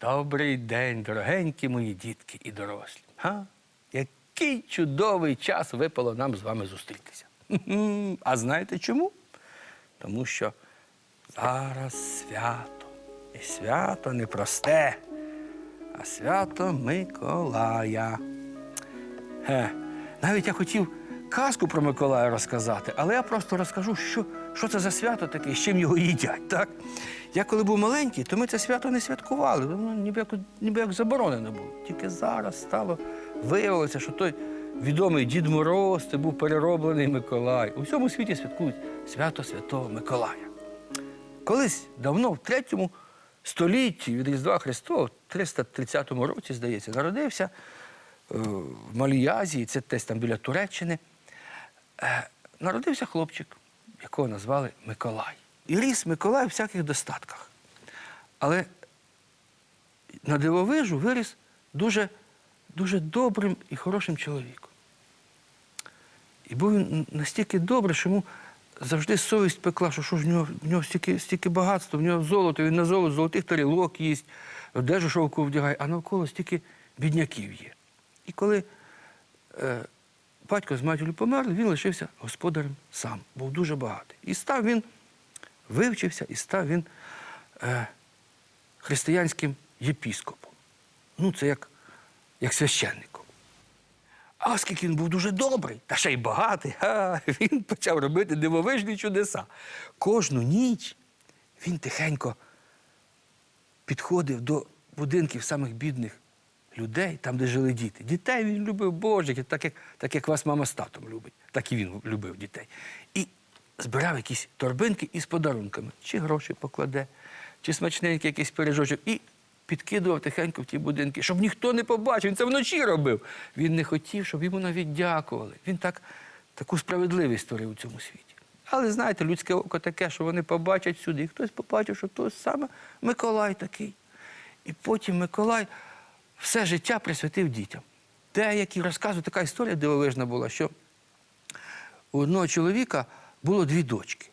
Добрий день, дорогенькі мої дітки і дорослі. Га? Який чудовий час випало нам з вами зустрітися. А знаєте чому? Тому що зараз свято. І свято не просте, а свято Миколая. Е, навіть я хотів казку про Миколая розказати, але я просто розкажу, що, що це за свято таке, з чим його їдять. Так? Я коли був маленький, то ми це свято не святкували, воно ніби як, ніби як заборонено було. Тільки зараз стало, виявилося, що той відомий Дід Мороз це був перероблений Миколай. У всьому світі святкують свято Святого Миколая. Колись давно, в третьому столітті від Різдва Христова, в 330 році, здається, народився е, в Малій Азії, це десь там біля Туреччини. Е, народився хлопчик, якого назвали Миколай. І ріс Миколай у всяких достатках. Але на дивовижу виріс дуже, дуже добрим і хорошим чоловіком. І був він настільки добрий, що йому завжди совість пекла, що що в нього, в нього стільки, стільки багатства, в нього золото, він на золото золотих тарілок їсть, одежу шовку вдягає, а навколо стільки бідняків є. І коли е, батько з матір'ю померли, він лишився господарем сам, був дуже багатий. І став він, вивчився, і став він е, християнським єпіскопом. Ну, це як, як священником. А оскільки він був дуже добрий, та ще й багатий, ха, він почав робити дивовижні чудеса. Кожну ніч він тихенько підходив до будинків самих бідних людей, там, де жили діти. Дітей він любив Божих, так як, так як вас мама з татом любить, так і він любив дітей. І збирав якісь торбинки із подарунками. Чи гроші покладе, чи смачненький якийсь пиріжочок. І підкидував тихенько в ті будинки, щоб ніхто не побачив. Він це вночі робив. Він не хотів, щоб йому навіть дякували. Він так, таку справедливість створив у цьому світі. Але знаєте, людське око таке, що вони побачать сюди. І хтось побачив, що то саме Миколай такий. І потім Миколай все життя присвятив дітям. Деякі розказують, така історія дивовижна була, що у одного чоловіка було дві дочки.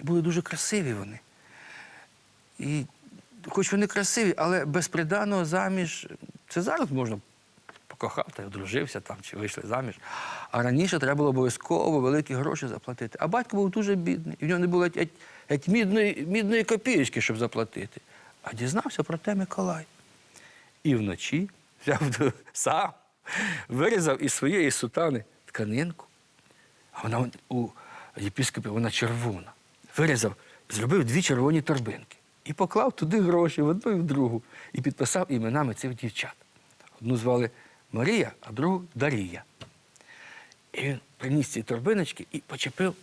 І були дуже красиві вони. І хоч вони красиві, але без приданого заміж, це зараз можна покохав та й одружився там чи вийшли заміж. А раніше треба було обов'язково великі гроші заплатити. А батько був дуже бідний, і в нього не було геть, мідної, мідної копієчки, щоб заплатити. А дізнався про те Миколай. І вночі взяв сам, вирізав із своєї сутани тканинку. А вона у єпіскопі вона червона. Вирізав, зробив дві червоні торбинки. І поклав туди гроші в одну і в другу. І підписав іменами цих дівчат. Одну звали Марія, а другу Дарія. І він приніс ці торбиночки і почепив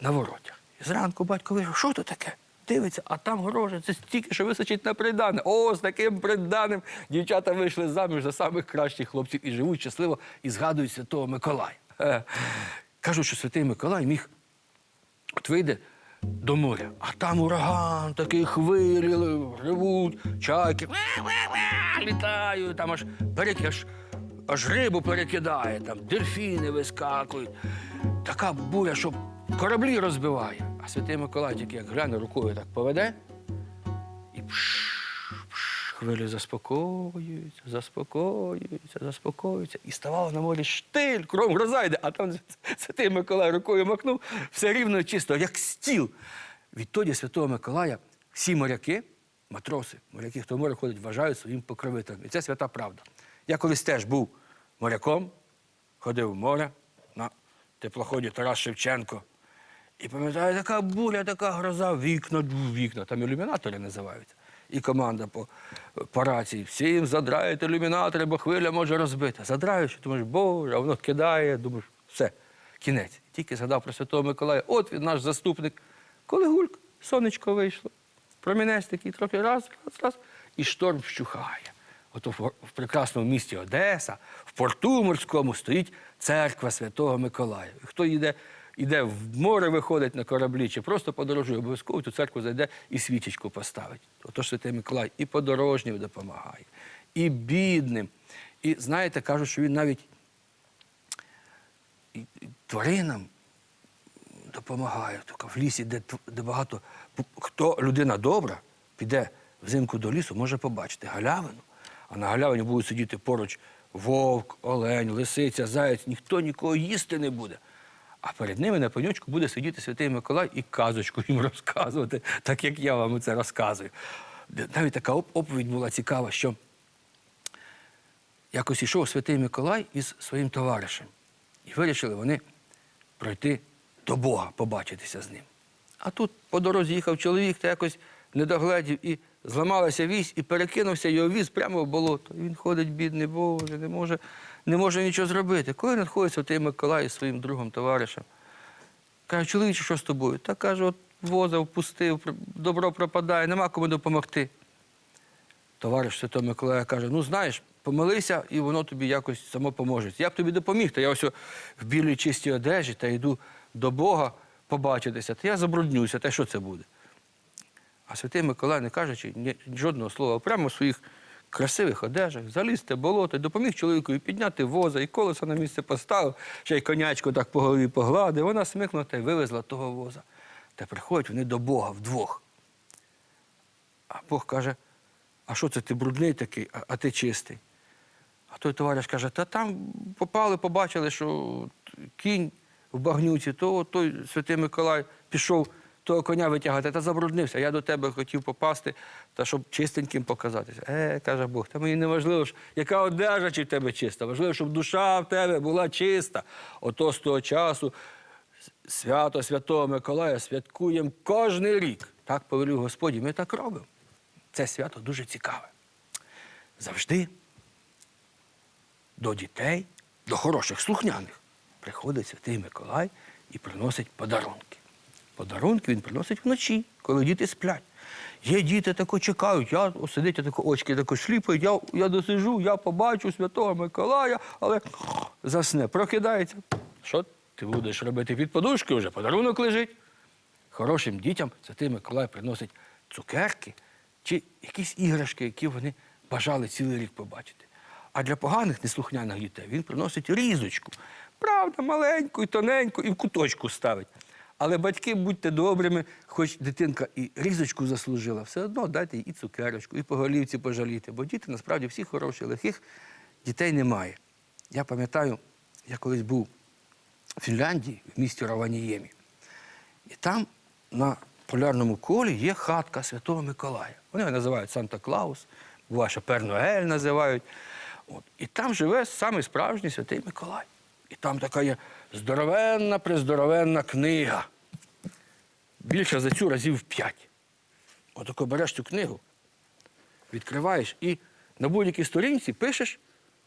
на воротях. І зранку батько вийшов, що то таке? Дивиться, а там гроші, це стільки, що височить на придане. О, з таким приданим дівчата вийшли заміж за самих кращих хлопців і живуть щасливо і згадують святого Миколая. Е, Кажуть, що святий Миколай міг От вийде до моря, а там ураган, такий хвилі ревуть, чайки літають, там аж перек- аж, аж рибу перекидає, там дельфіни вискакують. Така буря, що кораблі розбиває. А святий Миколай тільки як гляне рукою так поведе і пш, пш, хвилі заспокоюються, заспокоюються, заспокоюються. І ставало на морі штиль, кром гроза йде, а там святий Миколай рукою макнув, все рівно чисто, як стіл. Відтоді святого Миколая всі моряки, матроси, моряки, хто в море ходить, вважають своїм покровителем. І це свята правда. Я колись теж був моряком, ходив в море на теплоході Тарас Шевченко. І пам'ятаю, така буря, така гроза, вікна, вікна, там ілюмінатори називаються. І команда по, по рації. Всім задрають ілюмінатори, бо хвиля може розбити. Задраєш, думаєш, боже, а воно кидає, думаєш, все, кінець. Тільки згадав про Святого Миколая. От він наш заступник. Коли гульк, сонечко вийшло, промінець такий трохи раз, раз, раз, і шторм вщухає. Ото в прекрасному місті Одеса, в порту морському стоїть церква Святого Миколая. Хто йде, йде в море, виходить на кораблі, чи просто подорожує, обов'язково ту церкву зайде і свічечку поставить. Отож Святий Миколай і подорожнім допомагає, і бідним. І знаєте, кажуть, що він навіть тваринам допомагає. В лісі, де, де багато. Хто людина добра, піде взимку до лісу, може побачити галявину. А на галявині будуть сидіти поруч вовк, олень, лисиця, заєць, ніхто нікого їсти не буде. А перед ними на пеньочку буде сидіти святий Миколай і казочку їм розказувати, так як я вам це розказую. Навіть така оповідь була цікава, що якось ішов святий Миколай із своїм товаришем. І вирішили вони пройти до Бога, побачитися з ним. А тут по дорозі їхав чоловік та якось не догледів і зламалася вісь, і перекинувся його віз прямо в болото. Він ходить, бідний, Боже, не може, не може нічого зробити. Коли надходить святий Миколай із своїм другом товаришем, каже, чоловіче, що з тобою? Та каже, от воза впустив, добро пропадає, нема кому допомогти. Товариш Святого Миколая каже: ну знаєш, помолися, і воно тобі якось само поможе. Я б тобі допоміг, та я ось в білій чистій одежі та йду до Бога побачитися, та я забруднюся, та що це буде? А святий Миколай, не кажучи ні, жодного слова, прямо своїх красивих одежах, заліз в болото, допоміг чоловікові підняти воза, і колесо на місце поставив, ще й конячку так по голові погладив. Вона смикнула та й вивезла того воза. Та приходять вони до Бога вдвох. А Бог каже, а що це ти брудний такий, а, а ти чистий? А той товариш каже, та там попали, побачили, що кінь в багнюці, то той святий Миколай пішов того коня витягати та забруднився. Я до тебе хотів попасти, та щоб чистеньким показатися. Е, каже Бог, та мені не важливо, яка одежа чи в тебе чиста. Важливо, щоб душа в тебе була чиста. Ото з того часу свято Святого Миколая святкуємо кожен рік. Так повелів Господь, і ми так робимо. Це свято дуже цікаве. Завжди до дітей, до хороших слухняних приходить Святий Миколай і приносить подарунки. Подарунки він приносить вночі, коли діти сплять. Є діти тако чекають, я сидить, тако очки тако шліпають, я, я досижу, я побачу Святого Миколая, але засне, прокидається. Що ти будеш робити під подушкою вже? Подарунок лежить. Хорошим дітям Святий Миколай приносить цукерки чи якісь іграшки, які вони бажали цілий рік побачити. А для поганих неслухняних дітей він приносить різочку. Правда, маленьку і тоненьку, і в куточку ставить. Але батьки, будьте добрими, хоч дитинка і різочку заслужила, все одно дайте їй і цукерочку, і по голівці пожаліти. Бо діти насправді всі хороші, лихих дітей немає. Я пам'ятаю, я колись був в Фінляндії, в місті Раваніємі. І там на полярному колі є хатка Святого Миколая. Вони його називають Санта-Клаус, буває, що Перногель називають. От. І там живе самий справжній святий Миколай. І там така є здоровенна, приздоровенна книга. Більше за цю разів п'ять. Отако береш цю книгу, відкриваєш і на будь-якій сторінці пишеш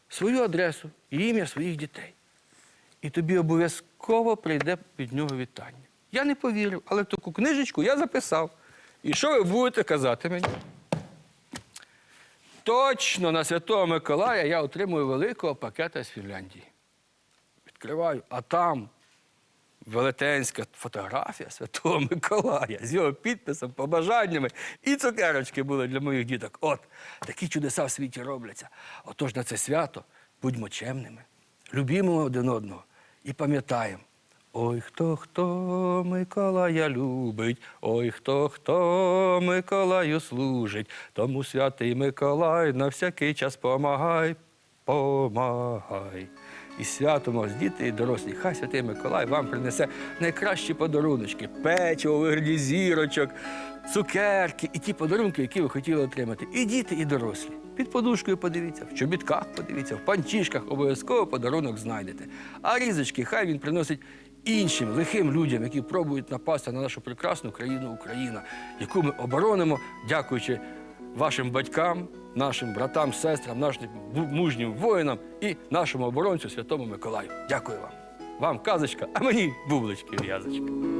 свою адресу і ім'я своїх дітей і тобі обов'язково прийде від нього вітання. Я не повірив, але таку книжечку я записав. І що ви будете казати мені? Точно на Святого Миколая я отримую великого пакета з Фінляндії. Відкриваю, а там велетенська фотографія Святого Миколая з його підписом, побажаннями і цукерочки були для моїх діток. От, такі чудеса в світі робляться. Отож на це свято будьмо чемними, любімо один одного і пам'ятаємо. Ой, хто хто Миколая любить, ой, хто хто Миколаю служить, тому святий Миколай на всякий час помагай, помагай. І святом вас, діти і дорослі. Хай святий Миколай вам принесе найкращі подаруночки, печиво, вигляді зірочок, цукерки і ті подарунки, які ви хотіли отримати. І діти, і дорослі. Під подушкою подивіться, в чобітках подивіться, в панчішках обов'язково подарунок знайдете. А різочки хай він приносить іншим лихим людям, які пробують напасти на нашу прекрасну країну Україна, яку ми оборонимо, дякуючи вашим батькам, нашим братам, сестрам, нашим мужнім воїнам і нашому оборонцю Святому Миколаю. Дякую вам. Вам казочка, а мені бублички в'язочки.